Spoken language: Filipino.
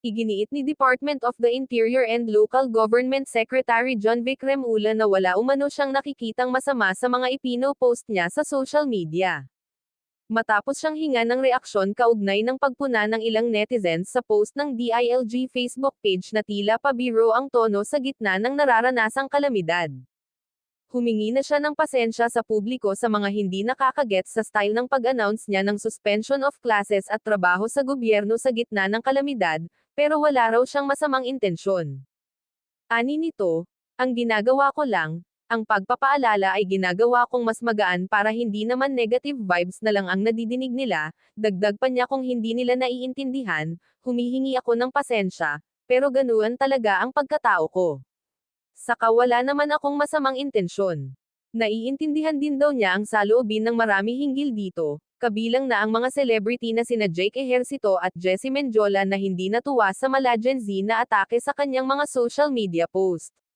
Iginiit ni Department of the Interior and Local Government Secretary John Vikram Ula na wala umano siyang nakikitang masama sa mga ipino-post niya sa social media. Matapos siyang hinga ng reaksyon kaugnay ng pagpuna ng ilang netizens sa post ng DILG Facebook page na tila pabiro ang tono sa gitna ng nararanasang kalamidad. Humingi na siya ng pasensya sa publiko sa mga hindi nakakagets sa style ng pag-announce niya ng suspension of classes at trabaho sa gobyerno sa gitna ng kalamidad, pero wala raw siyang masamang intensyon. Ani nito, ang ginagawa ko lang, ang pagpapaalala ay ginagawa kong mas magaan para hindi naman negative vibes na lang ang nadidinig nila, dagdag pa niya kung hindi nila naiintindihan, humihingi ako ng pasensya, pero ganuan talaga ang pagkatao ko. Saka wala naman akong masamang intensyon. Naiintindihan din daw niya ang saloobin ng marami hinggil dito, kabilang na ang mga celebrity na sina Jake Ejercito at Jessie Menjola na hindi natuwa sa mala Gen Z na atake sa kanyang mga social media post.